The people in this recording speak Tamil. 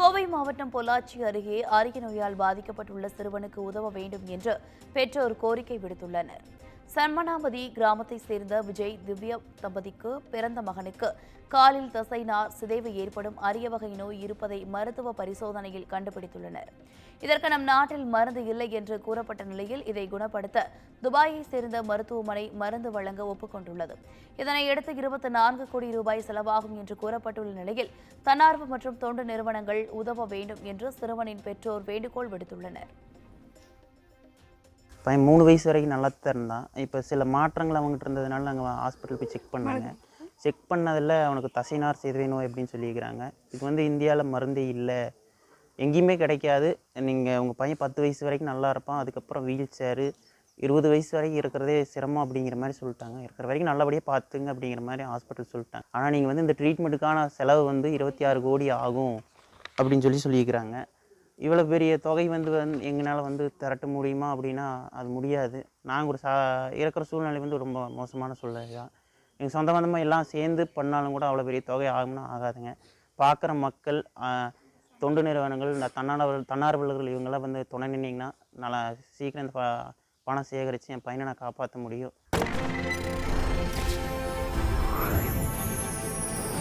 கோவை மாவட்டம் பொள்ளாச்சி அருகே அரிய நோயால் பாதிக்கப்பட்டுள்ள சிறுவனுக்கு உதவ வேண்டும் என்று பெற்றோர் கோரிக்கை விடுத்துள்ளனர். சன்மனாவதி கிராமத்தைச் சேர்ந்த விஜய் திவ்ய தம்பதிக்கு பிறந்த மகனுக்கு காலில் தசைநார் சிதைவு ஏற்படும் அரிய வகை நோய் இருப்பதை மருத்துவ பரிசோதனையில் கண்டுபிடித்துள்ளனர். இதற்கு நம் நாட்டில் மருந்து இல்லை என்று கூறப்பட்ட நிலையில் இதை குணப்படுத்த துபாயை சேர்ந்த மருத்துவமனை மருந்து வழங்க ஒப்புக்கொண்டுள்ளது. இதனையடுத்து இருபத்தி நான்கு கோடி ரூபாய் செலவாகும் என்று கூறப்பட்டுள்ள நிலையில் தன்னார்வ மற்றும் தொண்டு நிறுவனங்கள் உதவ வேண்டும் என்று சிறுவனின் பெற்றோர் வேண்டுகோள் விடுத்துள்ளனர். பையன் மூணு வயசு வரைக்கும் நல்லா திறந்தான் இருந்தான். இப்போ சில மாற்றங்கள் அவங்ககிட்ட இருந்ததுனால நாங்கள் ஹாஸ்பிட்டல் போய் செக் பண்ணாங்க. செக் பண்ணதில் அவனுக்கு தசைநார் சிறுவை நோய் அப்படின்னு சொல்லியிருக்கிறாங்க. இது வந்து இந்தியாவில் மருந்தே இல்லை. எங்கேயுமே கிடைக்காது. நீங்கள் உங்கள் பையன் பத்து வயசு வரைக்கும் நல்லா இருப்பான். அதுக்கப்புறம் வீல் சேரு இருபது வயசு வரைக்கும் இருக்கிறதே சிரமம் அப்படிங்கிற மாதிரி சொல்லிட்டாங்க. இருக்கிற வரைக்கும் நல்லபடியாக பார்த்துங்க அப்படிங்கிற மாதிரி ஹாஸ்பிட்டல் சொல்லிட்டாங்க. ஆனால் நீங்கள் வந்து இந்த ட்ரீட்மெண்ட்டுக்கான செலவு வந்து இருபத்தி ஆறு கோடி ஆகும் அப்படின்னு சொல்லி சொல்லியிருக்கிறாங்க. இவ்வளோ பெரிய தொகை வந்து வந் எங்களால் வந்து திரட்ட முடியுமா அப்படின்னா அது முடியாது. நாங்கள் ஒரு சா இருக்கிற சூழ்நிலை வந்து ரொம்ப மோசமான சூழ்நிலை தான் எங்கள் சொந்த பந்தமாக எல்லாம் சேர்ந்து பண்ணாலும் கூட அவ்வளோ பெரிய தொகை ஆகும்னா ஆகாதுங்க. பார்க்குற மக்கள் தொண்டு நிறுவனங்கள் இந்த தன்னார்வல் தன்னார்வலர்கள் இவங்கெல்லாம் வந்து துணை நின்னீங்கன்னா நல்லா சீக்கிரம் இந்த ப- பணம் சேகரித்து என் பையனை நான் காப்பாற்ற முடியும்.